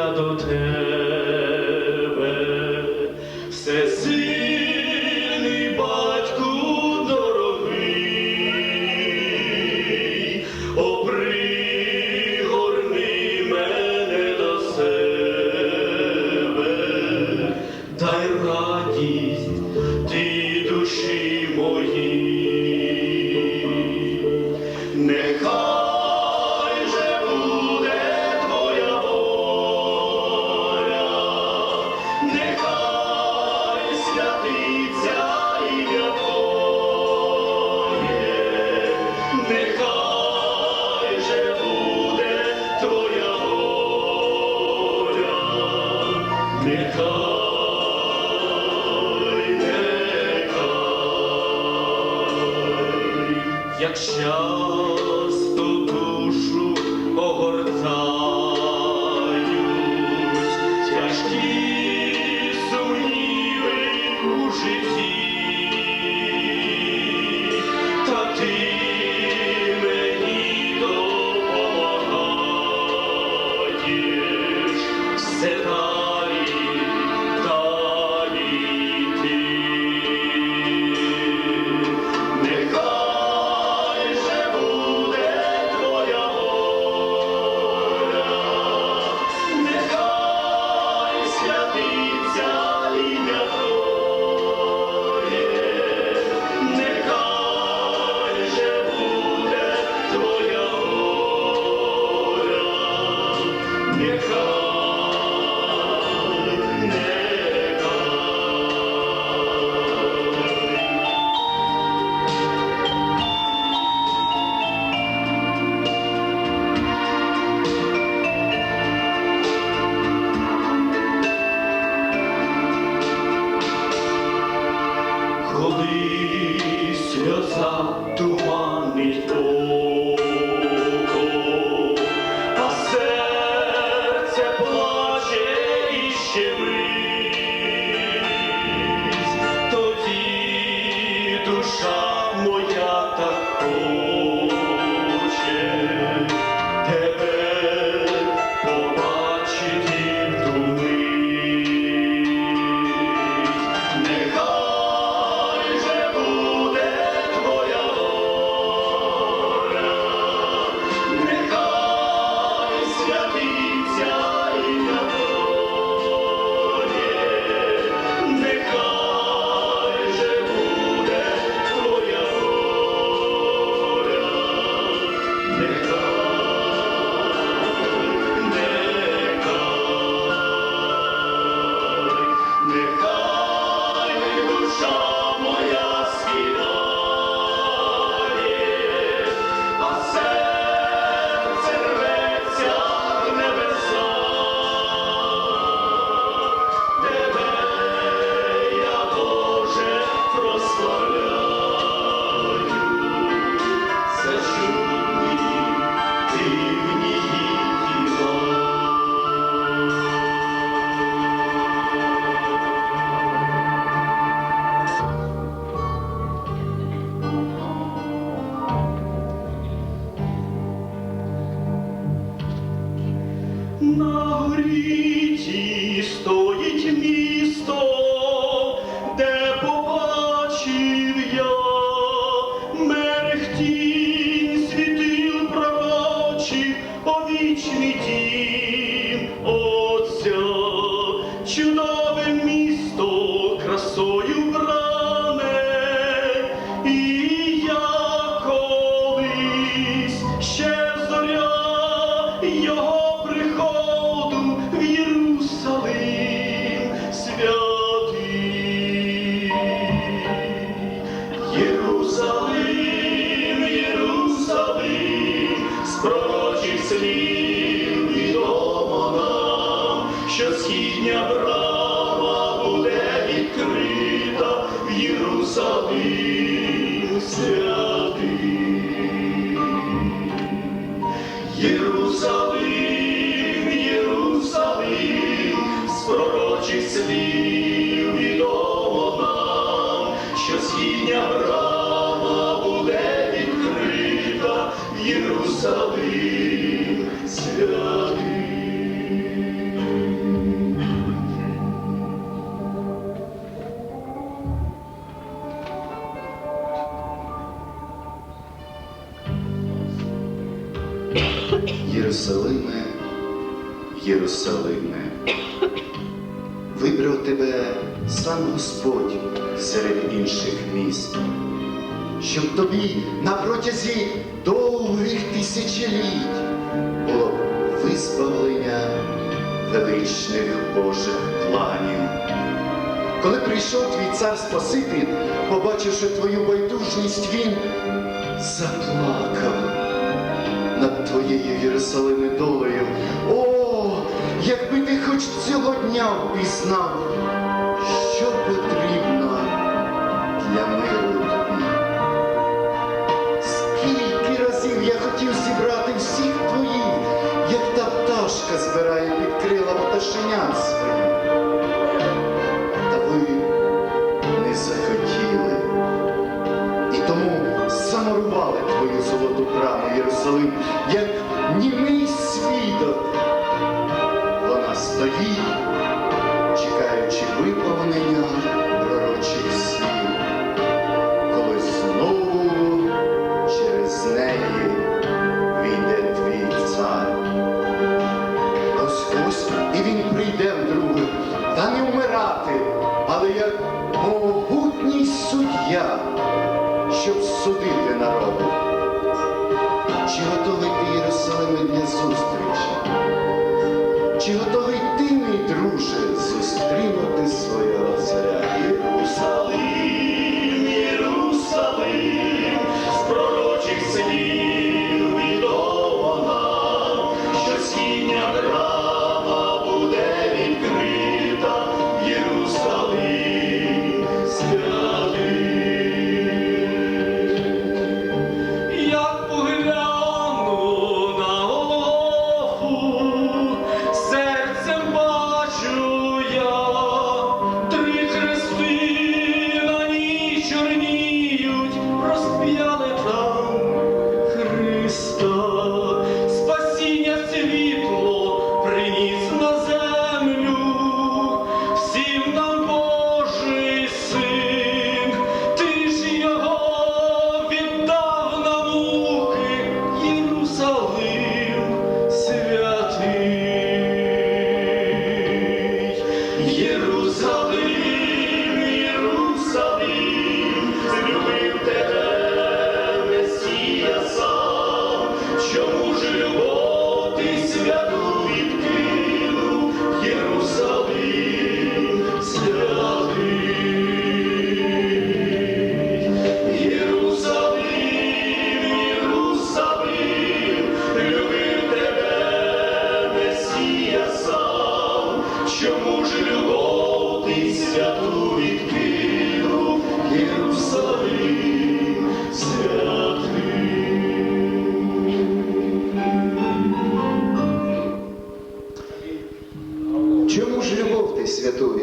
찔려도 돼 як часто душу огортають о Господь серед інших міст, щоб тобі на протязі довгих тисячоліть було визволення величних Божих планів. Коли прийшов твій цар Спаситель, побачивши твою байдужність, він заплакав над твоєю Єрусалими долею. О, якби ти хоч цього дня впізнав. коня своїм, та ви не захотіли. І тому замарували твою золоту браму Єрусалим, як німий свідок. Вона стоїть. investigatori.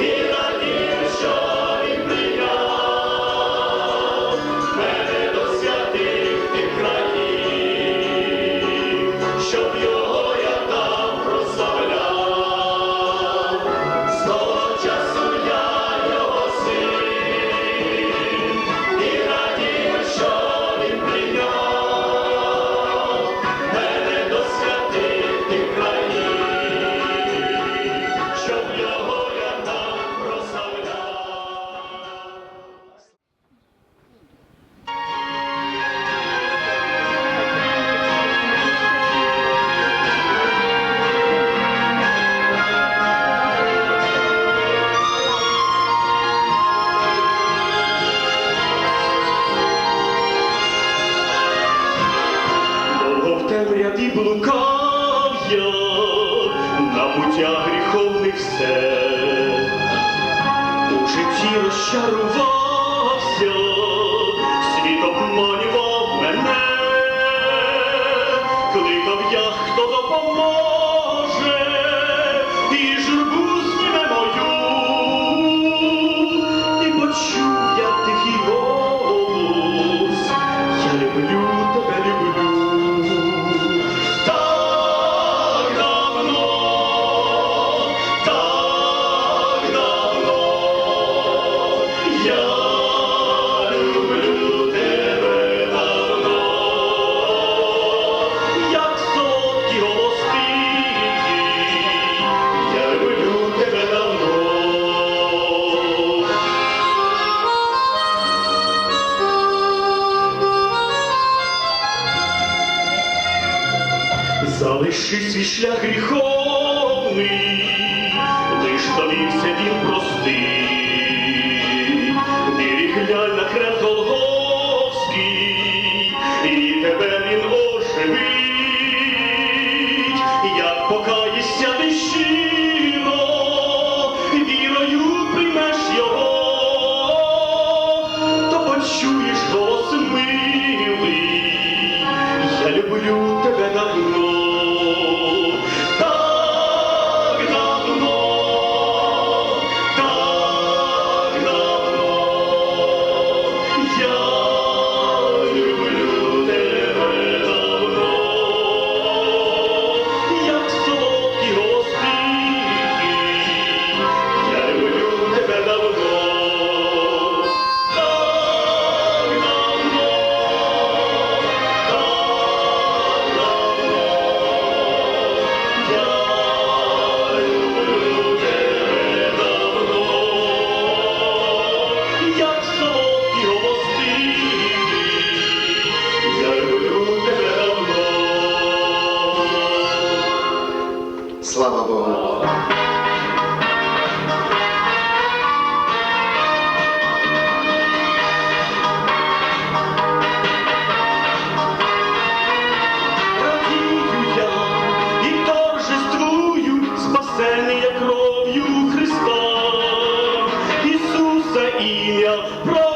Here Житті розчарувався, світ обманював мене, кликав я, він ilha.